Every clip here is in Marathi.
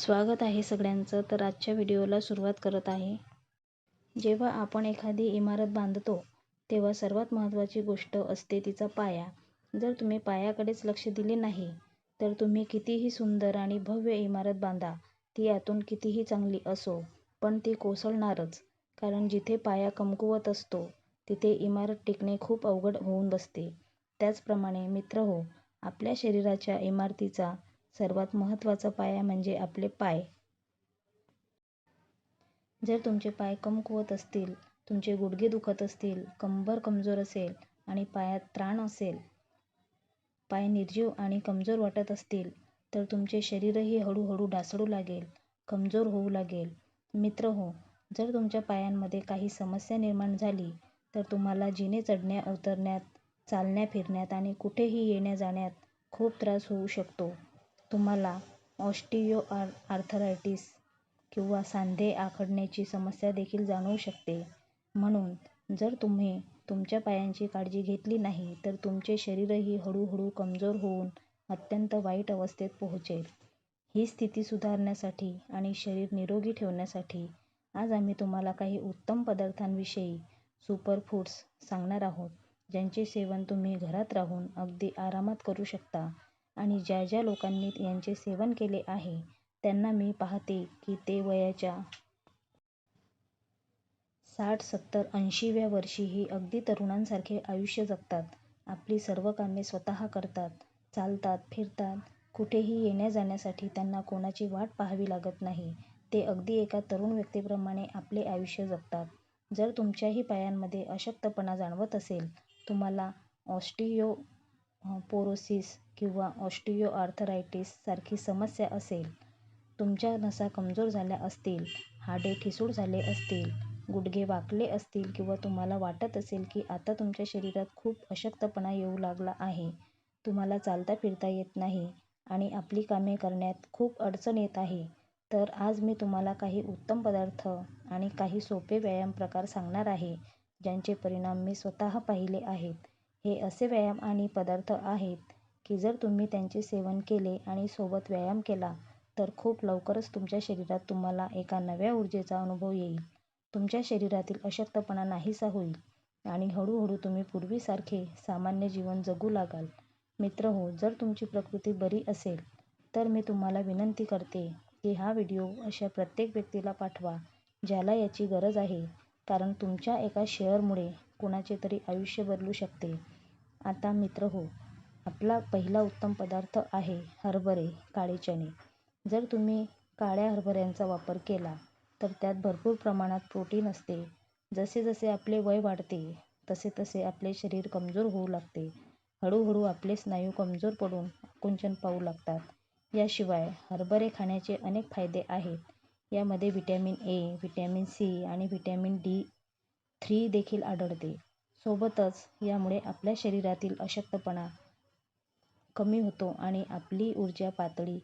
स्वागत आहे सगळ्यांचं. तर आजच्या व्हिडिओला सुरुवात करत आहे. जेव्हा आपण एखादी इमारत बांधतो तेव्हा सर्वात महत्त्वाची गोष्ट असते तिचा पाया. जर तुम्ही पायाकडेच लक्ष दिले नाही तर तुम्ही कितीही सुंदर आणि भव्य इमारत बांधा ती आतून कितीही चांगली असो पण ती कोसळणारच. कारण जिथे पाया कमकुवत असतो तिथे इमारत टिकणे खूप अवघड होऊन बसते. त्याचप्रमाणे मित्र हो आपल्या शरीराच्या इमारतीचा सर्वात महत्त्वाचा पाया म्हणजे आपले पाय. जर तुमचे पाय कमकुवत असतील तुमचे गुडघे दुखत असतील कंबर कमजोर असेल आणि पायात त्राण असेल पाय निर्जीव आणि कमजोर वाटत असतील तर तुमचे शरीरही हळूहळू ढासळू लागेल कमजोर होऊ लागेल. मित्रहो जर तुमच्या पायांमध्ये काही समस्या निर्माण झाली तर तुम्हाला जिने चढण्या उतरण्यात चालण्या फिरण्यात आणि कुठेही येण्या जाण्यात खूप त्रास होऊ शकतो. तुम्हाला ऑस्टिओ आर्थरायटिस किंवा सांधे आखडण्याची समस्या देखील जाणवू शकते. म्हणून जर तुम्ही तुमच्या पायांची काळजी घेतली नाही तर तुमचे शरीरही हळूहळू कमजोर होऊन अत्यंत वाईट अवस्थेत पोहोचेल. ही स्थिती सुधारण्यासाठी आणि शरीर निरोगी ठेवण्यासाठी आज आम्ही तुम्हाला काही उत्तम पदार्थांविषयी सुपरफूड्स सांगणार आहोत ज्यांचे सेवन तुम्ही घरात राहून अगदी आरामात करू शकता. आणि ज्या ज्या लोकांनी यांचे सेवन केले आहे त्यांना मी पाहते की ते वयाच्या साठ सत्तर ऐंशीव्या वर्षीही अगदी तरुणांसारखे आयुष्य जगतात. आपली सर्व कामे स्वतः करतात चालतात फिरतात. कुठेही येण्या जाण्यासाठी त्यांना कोणाची वाट पाहावी लागत नाही. ते अगदी एका तरुण व्यक्तीप्रमाणे आपले आयुष्य जगतात. जर तुमच्याही पायांमध्ये अशक्तपणा जाणवत असेल तुम्हाला ऑस्टिओ पोरोसिस किंवा ऑस्टिओआर्थरायटिस सारखी समस्या असेल तुमच्या नसा कमजोर झाल्या असतील हाडे ठिसूळ झाले असतील गुडघे वाकले असतील किंवा तुम्हाला वाटत असेल की आता तुमच्या शरीरात खूप अशक्तपणा येऊ लागला आहे तुम्हाला चालता फिरता येत नाही आणि आपली कामे करण्यात खूप अडचण येत आहे तर आज मी तुम्हाला काही उत्तम पदार्थ आणि काही सोपे व्यायाम प्रकार सांगणार आहे ज्यांचे परिणाम मी स्वतः पाहिले आहेत. हे असे व्यायाम आणि पदार्थ आहेत की जर तुम्ही त्यांचे सेवन केले आणि सोबत व्यायाम केला तर खूप लवकरच तुमच्या शरीरात तुम्हाला एका नव्या ऊर्जेचा अनुभव येईल. तुमच्या शरीरातील अशक्तपणा नाहीसा होईल आणि हळूहळू तुम्ही पूर्वीसारखे सामान्य जीवन जगू लागाल. मित्रहो जर तुमची प्रकृती बरी असेल तर मी तुम्हाला विनंती करते की हा व्हिडिओ अशा प्रत्येक व्यक्तीला पाठवा ज्याला याची गरज आहे. कारण तुमच्या एका शेअरमुळे कुणाचे तरी आयुष्य बदलू शकते. आता मित्रहो आपला पहिला उत्तम पदार्थ आहे हरभरे काळे चणे. जर तुम्ही काळ्या हरभऱ्यांचा वापर केला तर त्यात भरपूर प्रमाणात प्रोटीन असते. जसे जसे आपले वय वाढते तसे तसे आपले शरीर कमजोर होऊ लागते. हळूहळू आपले स्नायू कमजोर पडून आकुंचन पाहू लागतात. याशिवाय हरभरे खाण्याचे अनेक फायदे आहेत. यामध्ये व्हिटॅमिन ए व्हिटॅमिन सी आणि व्हिटॅमिन डी थ्री देखील आढळते. सोबतच यामुळे आपल्या शरीरातील अशक्तपणा कमी होतो आणि आपली ऊर्जा पातळी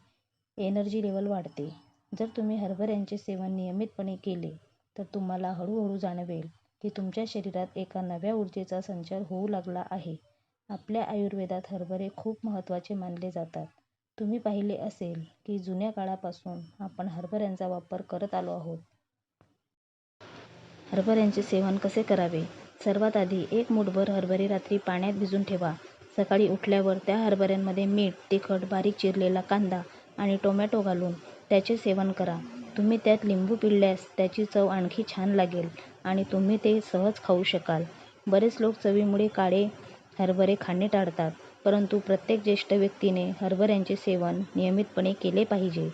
एनर्जी लेवल वाढते. जर तुम्ही हरभऱ्यांचे सेवन नियमितपणे केले तर तुम्हाला हळूहळू जाणवेल की तुमच्या शरीरात एका नव्या ऊर्जेचा संचार होऊ लागला आहे. आपल्या आयुर्वेदात हरभरे खूप महत्त्वाचे मानले जातात. तुम्ही पाहिले असेल की जुन्या काळापासून आपण हरभऱ्यांचा वापर करत आलो आहोत. हरभऱ्यांचे सेवन कसे करावे? सर्वात आधी एक मूठभर हरभरे रात्री पाण्यात भिजून ठेवा. सकाळी उठल्यावर त्या हरभऱ्यांमध्ये मीठ तिखट बारीक चिरलेला कांदा आणि टोमॅटो घालून त्याचे सेवन करा. तुम्ही त्यात लिंबू पिळल्यास त्याची चव आणखी छान लागेल आणि तुम्ही ते सहज खाऊ शकाल. बरेच लोक चवीमुळे काळे हरभरे खाणे टाळतात परंतु प्रत्येक ज्येष्ठ व्यक्तीने हरभऱ्यांचे सेवन नियमितपणे केले पाहिजे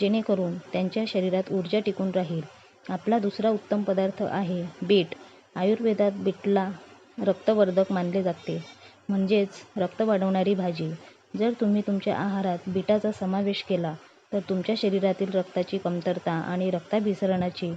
जेणेकरून त्यांच्या शरीरात ऊर्जा टिकून राहील. आपला दुसरा उत्तम पदार्थ आहे बीट. आयुर्वेदात बीटला रक्तवर्धक मानले जाते. म्हणजेच रक्त वाढवणारी भाजी. जर तुम्ही तुमच्या आहारात बीटाचा समावेश केला तर तुमच्या शरीरातील रक्ताची कमतरता आणि रक्ताभिसरणाची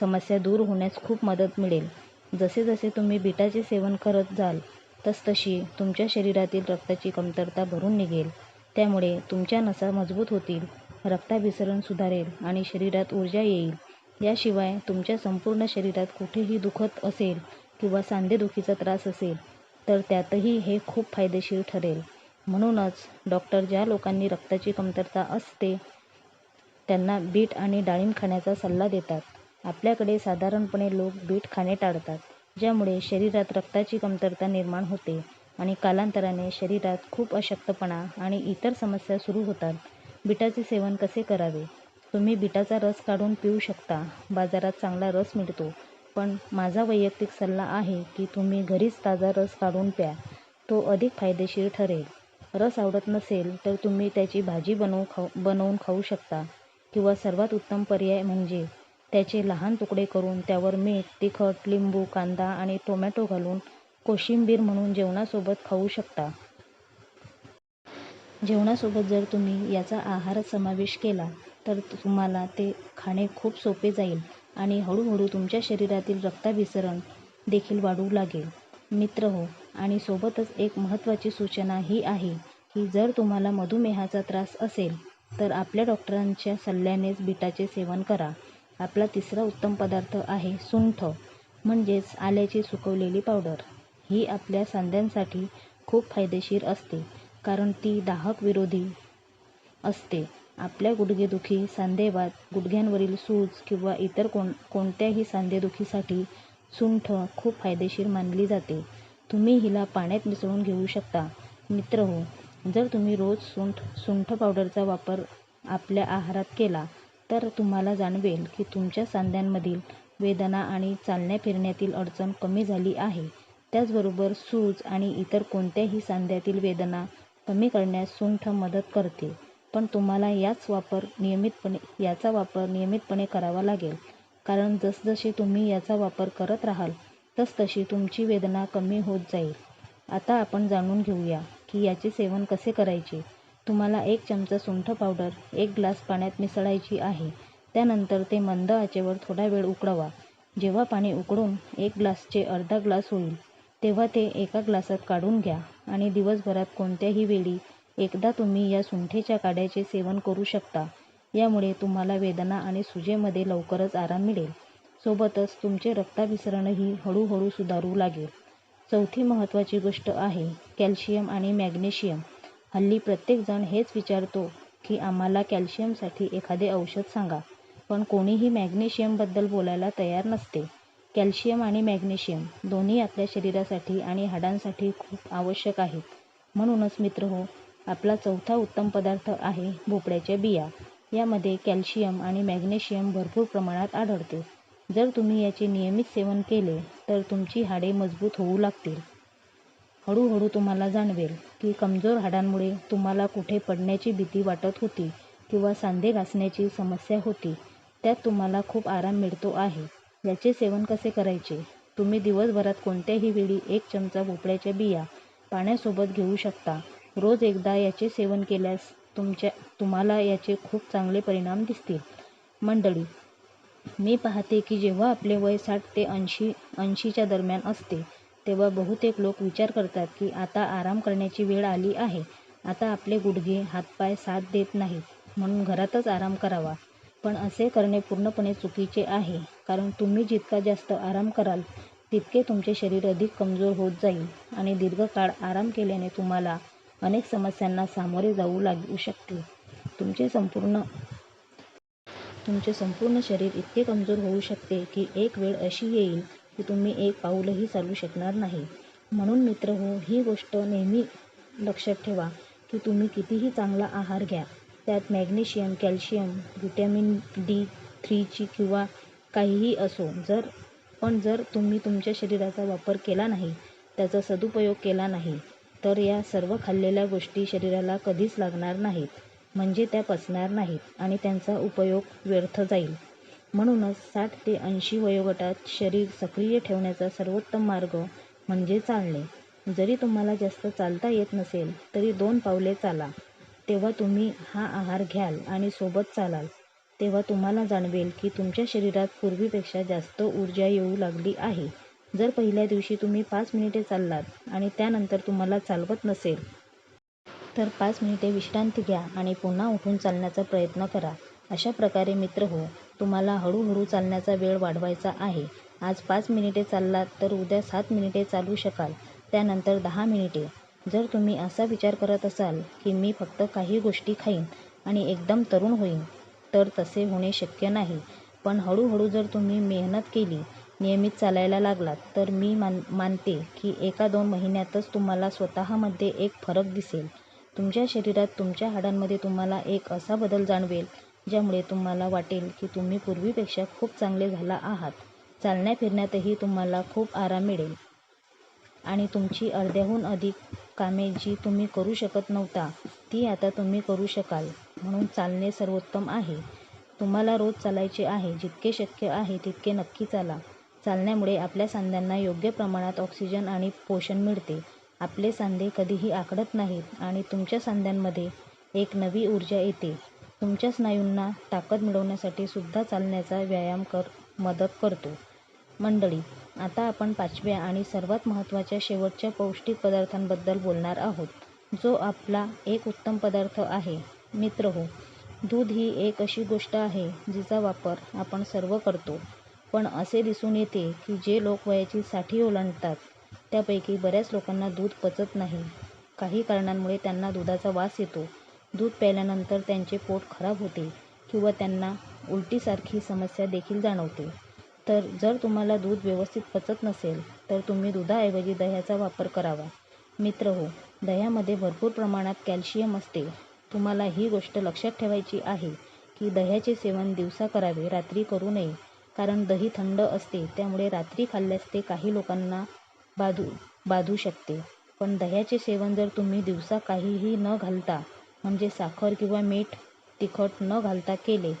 समस्या दूर होण्यास खूप मदत मिळेल. जसे जसे तुम्ही बीटाचे सेवन करत जाल तसतशी तुमच्या शरीरातील रक्ताची कमतरता भरून निघेल. त्यामुळे तुमच्या नसा मजबूत होतील रक्ताभिसरण सुधारेल आणि शरीरात ऊर्जा येईल. याशिवाय तुमच्या संपूर्ण शरीरात कुठेही दुखत असेल किंवा सांधेदुखीचा त्रास असेल तर त्यातही हे खूप फायदेशीर ठरेल म्हणूनच डॉक्टर ज्या लोकांनी रक्ताची कमतरता असते त्यांना बीट आणि डाळिंब खाण्याचा सल्ला देतात. आपल्याकडे साधारणपणे लोक बीट खाणे टाळतात, ज्यामुळे शरीरात रक्ताची कमतरता निर्माण होते आणि कालांतराने शरीरात खूप अशक्तपणा आणि इतर समस्या सुरू होतात. बीटाचे सेवन कसे करावे? तुम्ही बीटाचा रस काढून पिऊ शकता. बाजारात चांगला रस मिळतो, पण माझा वैयक्तिक सल्ला आहे की तुम्ही घरीच ताजा रस काढून प्या. तो अधिक फायदेशीर ठरेल. रस आवडत नसेल तर तुम्ही त्याची भाजी बनवून खाऊ शकता किंवा सर्वात उत्तम पर्याय म्हणजे त्याचे लहान तुकडे करून त्यावर मीठ, तिखट, लिंबू, कांदा आणि टोमॅटो घालून कोशिंबीर म्हणून जेवणासोबत खाऊ शकता. जेवणासोबत जर तुम्ही याचा आहारात समावेश केला तर तुम्हाला ते खाणे खूप सोपे जाईल आणि हळूहळू तुमच्या शरीरातील रक्ताभिसरण देखील वाढू लागेल. मित्रहो आणि सोबतच एक महत्त्वाची सूचना ही आहे की जर तुम्हाला मधुमेहाचा त्रास असेल तर आपल्या डॉक्टरांच्या सल्ल्यानेच बीटाचे सेवन करा. आपला तिसरा उत्तम पदार्थ आहे सुंठ म्हणजेच आल्याची सुकवलेली पावडर. ही आपल्या सांध्यांसाठी खूप फायदेशीर असते कारण ती दाहक विरोधी असते. आपल्या गुडघेदुखी, सांधेवात, गुडघ्यांवरील सूज किंवा इतर कोण कोणत्याही सांधेदुखीसाठी सुंठ खूप फायदेशीर मानली जाते. तुम्ही हिला पाण्यात मिसळून घेऊ शकता. मित्रहो, जर तुम्ही रोज सुंठ पावडरचा वापर आपल्या आहारात केला तर तुम्हाला जाणवेल की तुमच्या सांध्यांमधील वेदना आणि चालण्या-फिरण्यातील अडचण कमी झाली आहे. त्याचबरोबर सूज आणि इतर कोणत्याही सांध्यातील वेदना कमी करण्यास सुंठ मदत करते. पण तुम्हाला याच वापर नियमितपणे याचा वापर नियमितपणे करावा लागेल, कारण जसजसे तुम्ही याचा वापर करत राहाल तसतशी तुमची वेदना कमी होत जाईल. आता आपण जाणून घेऊया की याचे सेवन कसे करायचे. तुम्हाला एक चमचा सुंठ पावडर एक ग्लास पाण्यात मिसळायची आहे. त्यानंतर ते मंद आचेवर थोडा वेळ उकळवा. जेव्हा पाणी उकळून एक ग्लासचे अर्धा ग्लास होईल तेव्हा ते एका ग्लासात काढून घ्या आणि दिवसभरात कोणत्याही वेळी एकदा तुम्ही या सुंठेच्या काढ्याचे सेवन करू शकता. यामुळे तुम्हाला वेदना आणि सुजेमध्ये लवकरच आराम मिळेल. सोबतच तुमचे रक्ताभिसरणही हळूहळू सुधारू लागेल. चौथी महत्त्वाची गोष्ट आहे कॅल्शियम आणि मॅग्नेशियम. हल्ली प्रत्येकजण हेच विचारतो की आम्हाला कॅल्शियमसाठी एखादे औषध सांगा, पण कोणीही मॅग्नेशियमबद्दल बोलायला तयार नसते. कॅल्शियम आणि मॅग्नेशियम दोन्ही आपल्या शरीरासाठी आणि हाडांसाठी खूप आवश्यक आहेत. म्हणूनच मित्रहो, आपला चौथा उत्तम पदार्थ आहे भोपळ्याच्या बिया. यामध्ये कॅल्शियम आणि मॅग्नेशियम भरपूर प्रमाणात आढळते. जर तुम्ही याचे नियमित सेवन केले तर तुमची हाडे मजबूत होऊ लागतील. हळूहळू तुम्हाला जाणवेल की कमजोर हाडांमुळे तुम्हाला कुठे पडण्याची भीती वाटत होती किंवा सांधे घासण्याची समस्या होती, त्यात तुम्हाला खूप आराम मिळतो आहे. याचे सेवन कसे करायचे? तुम्ही दिवसभरात कोणत्याही वेळी एक चमचा भोपळ्याच्या बिया पाण्यासोबत घेऊ शकता. रोज एकदा याचे सेवन केल्यास तुमच्या तुम्हाला याचे खूप चांगले परिणाम दिसतील. मंडळी, मी पाहते की जेव्हा आपले वय साठ ते ऐंशी ऐंशीच्या दरम्यान असते तेव्हा बहुतेक लोक विचार करतात की आता आराम करण्याची वेळ आली आहे. आता आपले गुडघे, हातपाय साथ देत नाहीत म्हणून घरातच आराम करावा. पण असे करणे पूर्णपणे चुकीचे आहे कारण तुम्ही जितका जास्त आराम कराल तितके तुमचे शरीर अधिक कमजोर होत जाईल आणि दीर्घकाळ आराम केल्याने तुम्हाला अनेक समस्यांना सामोरे जाऊ लागू शकते. तुमचे संपूर्ण तुमचे संपूर्ण शरीर इतके कमजोर होऊ शकते की एक वेळ अशी येईल की तुम्ही एक पाऊलही चालू शकणार नाही. म्हणून मित्र हो ही गोष्ट नेहमी लक्षात ठेवा की तुम्ही कितीही चांगला आहार घ्या, त्यात मॅग्नेशियम, कॅल्शियम, व्हिटॅमिन डी थ्रीची किंवा काहीही असो, जर पण जर तुम्ही तुमच्या शरीराचा वापर केला नाही, त्याचा सदुपयोग केला नाही तर या सर्व खाल्लेल्या गोष्टी शरीराला कधीच लागणार नाहीत, म्हणजे त्या पचणार नाहीत आणि त्यांचा उपयोग व्यर्थ जाईल. म्हणूनच साठ ते ऐंशी वयोगटात शरीर सक्रिय ठेवण्याचा सर्वोत्तम मार्ग म्हणजे चालणे. जरी तुम्हाला जास्त चालता येत नसेल तरी दोन पावले चाला. तेव्हा तुम्ही हा आहार घ्याल आणि सोबत चालाल तेव्हा तुम्हाला जाणवेल की तुमच्या शरीरात पूर्वीपेक्षा जास्त ऊर्जा येऊ लागली आहे. जर पहिल्या दिवशी तुम्ही पाच मिनिटे चाललात आणि त्यानंतर तुम्हाला चालवत नसेल तर पाच मिनिटे विश्रांती घ्या आणि पुन्हा उठून चालण्याचा प्रयत्न करा. अशा प्रकारे मित्र हो तुम्हाला हळूहळू चालण्याचा वेळ वाढवायचा आहे. आज पाच मिनिटे चाललात तर उद्या सात मिनिटे चालू शकाल, त्यानंतर दहा मिनिटे. जर तुम्ही असा विचार करत असाल की मी फक्त काही गोष्टी खाईन आणि एकदम तरुण होईन तर तसे होणे शक्य नाही. पण हळूहळू जर तुम्ही मेहनत केली, नियमित चालायला लागलात तर मी मान मानते की एका दोन महिन्यातच तुम्हाला स्वतःमध्ये एक फरक दिसेल. तुमच्या शरीरात, तुमच्या हाडांमध्ये तुम्हाला एक असा बदल जाणवेल ज्यामुळे तुम्हाला वाटेल की तुम्ही पूर्वीपेक्षा खूप चांगले झाला आहात. चालण्या फिरण्यातही तुम्हाला खूप आराम मिळेल. आणि तुमची अर्ध्याहून अधिक कामे जी तुम्ही करू शकत नव्हता ती आता तुम्ही करू शकाल. म्हणून चालणे सर्वोत्तम आहे. तुम्हाला रोज चालायचे आहे. जितके शक्य आहे तितके नक्की चाला. चालण्यामुळे आपल्या सांध्यांना योग्य प्रमाणात ऑक्सिजन आणि पोषण मिळते. आपले सांधे कधीही आखडत नाहीत आणि तुमच्या सांध्यांमध्ये एक नवी ऊर्जा येते. तुमच्या स्नायूंना ताकद मिळवण्यासाठी सुद्धा चालण्याचा व्यायाम मदत करतो. मंडळी, आता आपण पाचव्या आणि सर्वात महत्त्वाच्या शेवटच्या पौष्टिक पदार्थाबद्दल बोलणार आहोत, जो आपला एक उत्तम पदार्थ आहे. मित्रहो, दूध ही एक अशी गोष्ट आहे जिचा वापर आपण सर्व करतो. पण असे दिसून येते की जे लोक वयाची साठी ओलांडतात त्यापैकी बऱ्याच लोकांना दूध पचत नाही. काही कारणांमुळे त्यांना दुधाचा वास येतो, दूध प्यायल्यानंतर त्यांचे पोट खराब होते किंवा त्यांना उलटीसारखी समस्या देखील जाणवते. तर जर तुम्हाला दूध व्यवस्थित पचत नसेल तर तुम्ही दुधाऐवजी दह्याचा वापर करावा. मित्रहो, दह्यामध्ये भरपूर प्रमाणात कॅल्शियम असते. तुम्हाला ही गोष्ट लक्षात ठेवायची आहे की दह्याचे सेवन दिवसा करावे, रात्री करू नये. कारण दही थंड असते त्यामुळे रात्री खाल्ल्यास ते काही लोकांना बाधू शकते. पण दह्याचे सेवन जर तुम्ही दिवसा काहीही न घालता म्हणजे साखर किंवा मीठ तिखट न घालता केले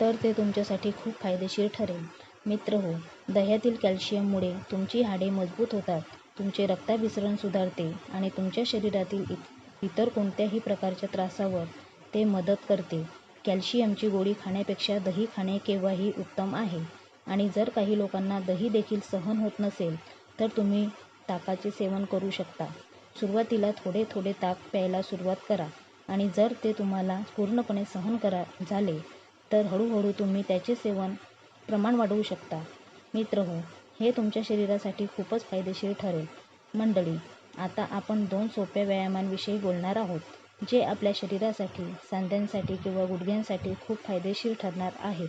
तर ते तुमच्यासाठी खूप फायदेशीर ठरेल. मित्रहो, दह्यातील कॅल्शियममुळे तुमची हाडे मजबूत होतात, तुमचे रक्ताभिसरण सुधारते आणि तुमच्या शरीरातील इतर कोणत्याही प्रकारच्या त्रासावर ते मदत करते. कॅल्शियमची गोळी खाण्यापेक्षा दही खाणे केव्हाही उत्तम आहे. आणि जर काही लोकांना दही देखील सहन होत नसेल तर तुम्ही ताकाचे सेवन करू शकता. सुरुवातीला थोडे थोडे ताक प्यायला सुरुवात करा आणि जर ते तुम्हाला पूर्णपणे सहन करा झाले तर हळूहळू तुम्ही त्याचे सेवन प्रमाण वाढवू शकता. मित्रहो, हे तुमच्या शरीरासाठी खूपच फायदेशीर ठरेल. मंडळी, आता आपण दोन सोप्या व्यायामांविषयी बोलणार आहोत, जे आपल्या शरीरासाठी, सांध्यांसाठी किंवा गुडघ्यांसाठी खूप फायदेशीर ठरणार आहेत.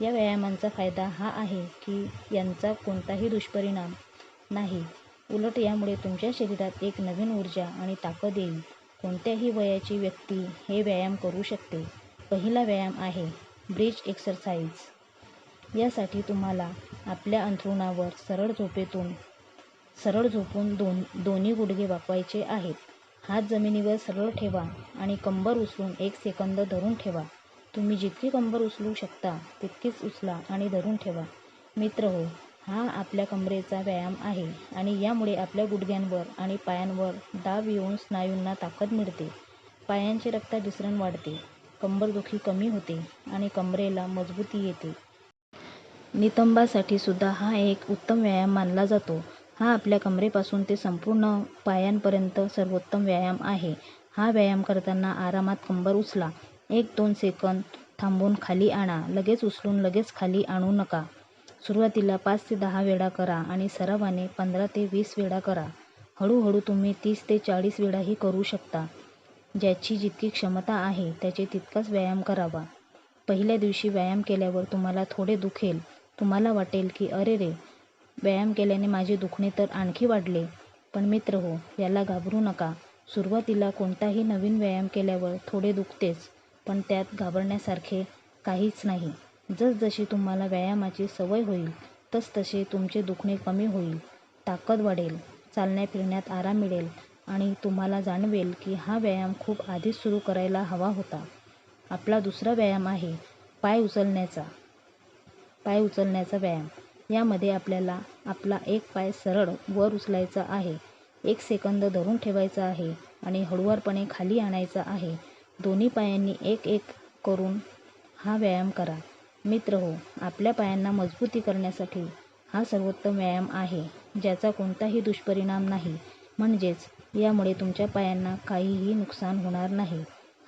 या व्यायामांचा फायदा हा आहे की यांचा कोणताही दुष्परिणाम नाही, उलट यामुळे तुमच्या शरीरात एक नवीन ऊर्जा आणि ताकद येईल. कोणत्याही वयाची व्यक्ती हे व्यायाम करू शकते. पहिला व्यायाम आहे ब्रिज एक्सरसाइज. यासाठी तुम्हाला आपल्या अंथरुणावर सरळ झोपेतून सरळ झोपून दोन दोन्ही गुडघे वाकवायचे आहेत. हात जमिनीवर सरळ ठेवा आणि कंबर उचलून एक सेकंद धरून ठेवा. तुम्ही जितकी कंबर उचलू शकता तितकीच उचला आणि धरून ठेवा. मित्रहो, हा आपल्या कंबरेचा व्यायाम आहे आणि यामुळे आपल्या गुडघ्यांवर आणि पायांवर दाब येऊन स्नायूंना ताकद मिळते, पायांचे रक्ताभिसरण वाढते, कंबरदुखी कमी होते आणि कंबरेला मजबूती येते. नितंबासाठी सुद्धा हा एक उत्तम व्यायाम मानला जातो. हा आपल्या कंबरेपासून ते संपूर्ण पायांपर्यंत सर्वोत्तम व्यायाम आहे. हा व्यायाम करताना आरामात कंबर उचला. एक दोन सेकंद थांबून खाली आणा. लगेच उचलून लगेच खाली आणू नका. सुरुवातीला पाच ते दहा वेळा करा आणि सरावाने पंधरा ते वीस वेळा करा. हळूहळू तुम्ही तीस ते चाळीस वेळाही करू शकता. ज्याची जितकी क्षमता आहे त्याने तितकाच व्यायाम करावा. पहिल्या दिवशी व्यायाम केल्यावर तुम्हाला थोडे दुखेल. तुम्हाला वाटेल की अरेरे, व्यायाम केल्याने माझे दुखणे तर आणखी वाढले. पण मित्रहो, याला घाबरू नका. सुरुवातीला कोणताही नवीन व्यायाम केल्यावर थोडे दुखतेच, पण त्यात घाबरण्यासारखे काहीच नाही. जसजशी तुम्हाला व्यायामाची सवय होईल तसतसे तुमचे दुखणे कमी होईल, ताकद वाढेल, चालण्या फिरण्यात आराम मिळेल आणि तुम्हाला जाणवेल की हा व्यायाम खूप आधीच सुरू करायला हवा होता. आपला दुसरा व्यायाम आहे पाय उचलण्याचा पाय उचलण्याचा व्यायाम. यामध्ये आपल्याला आपला एक पाय सरळ वर उचलायचा आहे, एक सेकंद धरून ठेवायचा आहे आणि हळूवारपणे खाली आणायचा आहे. दोन्ही पायांनी एक एक करून हा व्यायाम करा. मित्रहो, आपल्या पायांना मजबूती करण्यासाठी हा सर्वोत्तम व्यायाम आहे, ज्याचा कोणताही दुष्परिणाम नाही. म्हणजेच यामुळे तुमच्या पायांना काहीही नुकसान होणार नाही.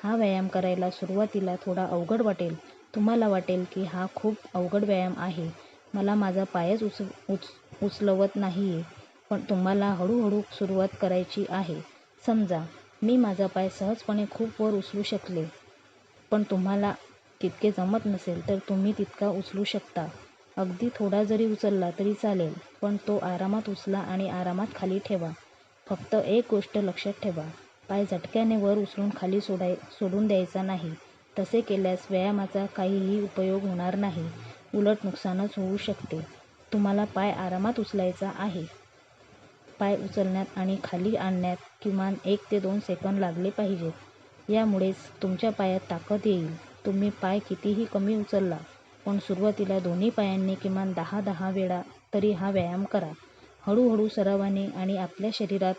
हा व्यायाम करायला सुरुवातीला थोडा अवघड वाटेल. तुम्हाला वाटेल की हा खूप अवघड व्यायाम आहे, मला माझा पायच उच उच उचलवत नाहीये. पण तुम्हाला हळूहळू सुरुवात करायची आहे. समजा, मी माझा पाय सहजपणे खूप वर उचलू शकले, पण तुम्हाला तितके जमत नसेल तर तुम्ही तितका उचलू शकता. अगदी थोडा जरी उचलला तरी चालेल, पण तो आरामात उचला आणि आरामात खाली ठेवा. फक्त एक गोष्ट लक्षात ठेवा, पाय झटक्याने वर उचलून खाली सोडाय सोडून द्यायचा नाही. तसे केल्यास व्यायामाचा काहीही उपयोग होणार नाही, उलट नुकसानच होऊ शकते. तुम्हाला पाय आरामात उचलायचा आहे. पाय उचलण्यात आणि खाली आणण्यात किमान एक ते दोन सेकंद लागले पाहिजेत. यामुळेच तुमच्या पायात ताकद येईल. तुम्ही पाय कितीही कमी उचलला, पण सुरुवातीला दोन्ही पायांनी किमान दहा-दहा वेळा तरी हा व्यायाम करा. हळूहळू सरावाने आणि आपल्या शरीरात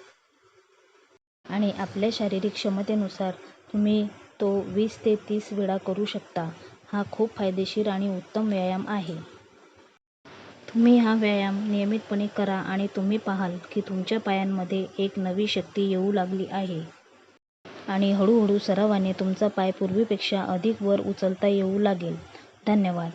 आणि आपल्या शारीरिक क्षमतेनुसार तुम्ही तो वीस ते तीस वेळा करू शकता. हा खूप फायदेशीर आणि उत्तम व्यायाम आहे. तुम्ही हा व्यायाम नियमितपणे करा आणि तुम्ही पाहाल की तुमच्या पायांमध्ये एक नवी शक्ती येऊ लागली आहे. आणि हळूहळू सरावाने तुमचा पाय पूर्वीपेक्षा अधिक वर उचलता येऊ लागेल. धन्यवाद.